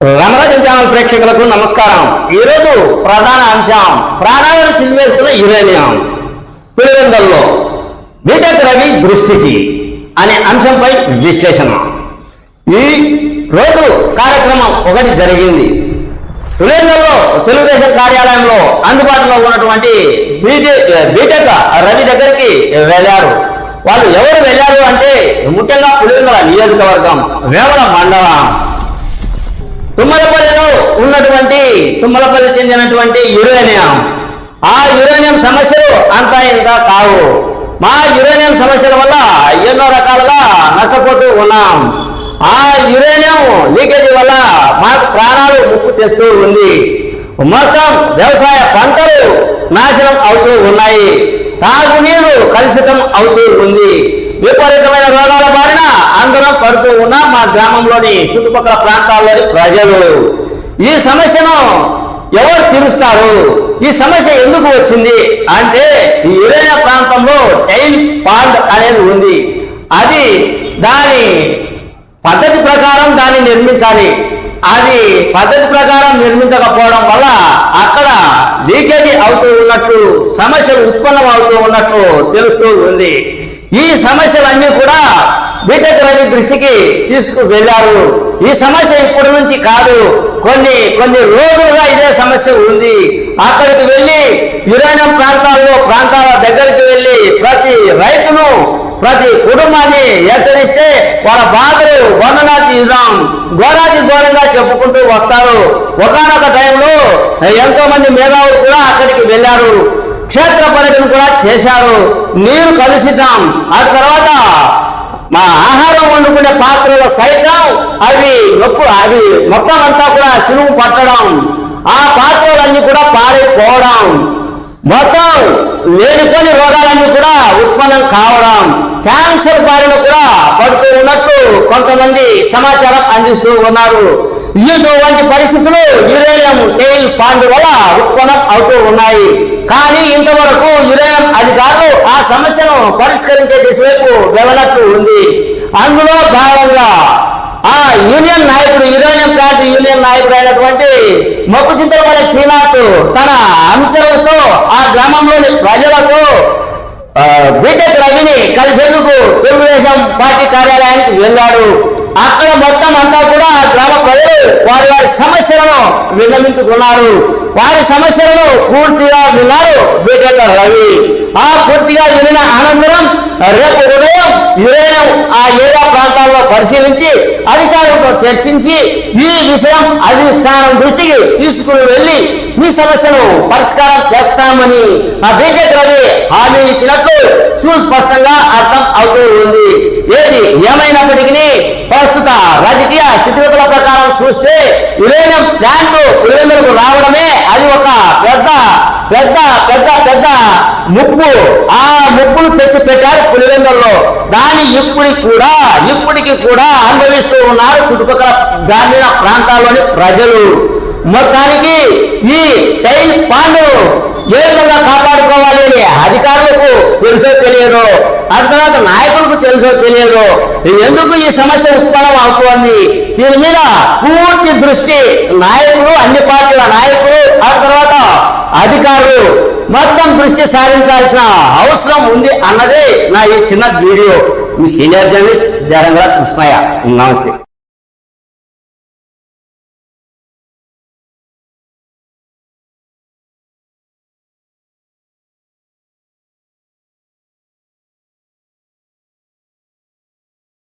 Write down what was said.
రమరాజన్ channel ప్రేక్షకులకు నమస్కారం. ఈరోజు ప్రధాన అంశం ప్రాణాలను చిల్లివేస్తున్న యురేనియం. పులివెందల్లో బీటెక్ రవి దృష్టికి అనే అంశంపై విశ్లేషణ. ఈ రోజు కార్యక్రమం ఒకటి జరిగింది. పులివెందల్లో తెలుగుదేశం కార్యాలయంలో అందుబాటులో ఉన్నటువంటి బీటెక్ బీటెక్ రవి దగ్గరికి వెళ్ళారు. వాళ్ళు ఎవరు వెళ్ళారు అంటే ముఖ్యంగా పులివెందల నియోజకవర్గం వేమల మండలం. తుమ్మలపల్లిలో ఉన్నటువంటి తుమ్మలపల్లి చెందినటువంటి యురేనియం. ఆ యురేనియం సమస్యలు అంత ఇంత కావు. మా యురేనియం సమస్యల వల్ల ఎన్నో రకాలుగా నష్టపోతూ ఉన్నాం. ఆ యురేనియం లీకేజీ వల్ల మాకు ప్రాణాలు ముప్పు తెస్తూ ఉంది. మొత్తం వ్యవసాయ పంటలు నాశనం అవుతూ ఉన్నాయి. తాగునీరు కలుషితం అవుతూ ఉంది. విపరీతమైన రోగాల బారిన అందరం పడుతూ ఉన్న మా గ్రామంలోని చుట్టుపక్కల ప్రాంతాల్లోని ప్రజలు. ఈ సమస్యను ఎవరు తీరుస్తారు? ఈ సమస్య ఎందుకు వచ్చింది? అంటే ఈ యురేనియా ప్రాంతంలో టైల్ పాండ్ అనేది ఉంది. అది దాని పద్ధతి ప్రకారం దాన్ని నిర్మించాలి. అది పద్ధతి ప్రకారం నిర్మించకపోవడం వల్ల అక్కడ లీకేజీ అవుతూ ఉన్నట్లు సమస్యలు ఉత్పన్నం అవుతూ ఉన్నట్లు తెలుస్తూ ఉంది. ఈ సమస్యలన్నీ కూడా బీటెక్ రవి దృష్టికి తీసుకు వెళ్ళారు. ఈ సమస్య ఇప్పటి నుంచి కాదు కొన్ని కొన్ని రోజులుగా ఇదే సమస్య ఉంది. అక్కడికి వెళ్ళి యురేనియం ప్రాంతాల్లో ప్రాంతాల దగ్గరికి వెళ్ళి ప్రతి రైతును ప్రతి కుటుంబాన్ని హెచ్చరిస్తే వాళ్ళ బాధలు వర్ణనాతి ఇదాం. ఘోరాతి ఘోరంగా చెప్పుకుంటూ వస్తారు. ఒకనొక టైంలో ఎంతో మంది మేధావులు కూడా అక్కడికి వెళ్ళారు. క్షేత్ర పర్యటన కూడా చేశారు. నీరు కలుషితం. ఆ తర్వాత మా ఆహారం వండుకునే పాత్రలు సైతం అవి నొప్పు అవి మొత్తం అంతా కూడా సినుగు పట్టడం. ఆ పాత్రలన్నీ కూడా పాడైపోవడం. మొత్తం లేనిపోని రోగాలన్నీ కూడా ఉత్పన్నం కావడం. క్యాన్సర్ బారిన కూడా పడుతూ ఉన్నట్టు కొంతమంది సమాచారం అందిస్తూ ఉన్నారు. ఇటువంటి పరిస్థితులు యురేనియం టెయిల్ పాండ్ వల్ల ఉత్పన్నం అవుతూ ఉన్నాయి. కానీ ఇంతవరకు యురేనం అధికారులు ఆ సమస్యను పరిష్కరించే దిశవైపు వెళ్ళనట్లు ఉంది. అందులో భాగంగా ఆ యూనియన్ నాయకుడు యురేనియం ప్లాంట్ యూనియన్ నాయకుడు అయినటువంటి మొక్కు చింతలపల్లి శ్రీనాథ్ తన అంచనలతో ఆ గ్రామంలోని ప్రజలకు బీటెక్ రవిని కలిసేందుకు తెలుగుదేశం పార్టీ కార్యాలయానికి వెళ్ళాడు. అక్కడ మొత్తం అంతా కూడా ఆ గ్రామ ప్రజలు వారి వారి సమస్యలను విన్నవించుకున్నారు. వారి సమస్యలను పూర్తిగా విన్నారు బీటెక్ రవి. ఆ పూర్తిగా వినిన అనంతరం రేపు ఉదయం యురేనియం ఆ ఏరియా ప్రాంతాల్లో పరిశీలించి అధికారులతో చర్చించి ఈ విషయం అధిష్టానం దృష్టికి తీసుకుని వెళ్ళి మీ సమస్యను పరిష్కారం చేస్తామని ఆ బీటెక్ రవి హామీ ఇచ్చినట్లు సుస్పష్టంగా అర్థం అవుతూ ఉంది. ఏది? ఏమైనప్పటికీ ప్రస్తుత రాజకీయ స్థితిగతుల ప్రకారం చూస్తే యురేనియం ప్లాంట్ పులివెందులకు రావడమే అది ఒక పెద్ద పెద్ద పెద్ద పెద్ద ముప్పు. ఆ ముప్పును తెచ్చి పెట్టారు పులివెందల్లో. దాని ఇప్పటికి కూడా ఇప్పటికి కూడా అనుభవిస్తూ ఉన్నారు చుట్టుపక్కల గ్రామీణ ప్రాంతాల్లోని ప్రజలు. మొత్తానికి ఈ టైల్ పాండు ఏ విధంగా కాపాడుకోవాలి అని అధికారులకు తెలుసో తెలియదు ఆ తర్వాత నాయకులకు తెలుసో తెలియదు ఎందుకు ఈ సమస్య ఉత్పన్నం అవుతోంది? దీని మీద పూర్తి దృష్టి నాయకులు అన్ని పార్టీల నాయకులు ఆ తర్వాత అధికారులు మొత్తం దృష్టి సారించాల్సిన అవసరం ఉంది అన్నదే నా ఈ చిన్న వీడియో. మీ సీనియర్ జర్నలిస్ట్ జరంగా కృష్ణయ్య. నమస్తే.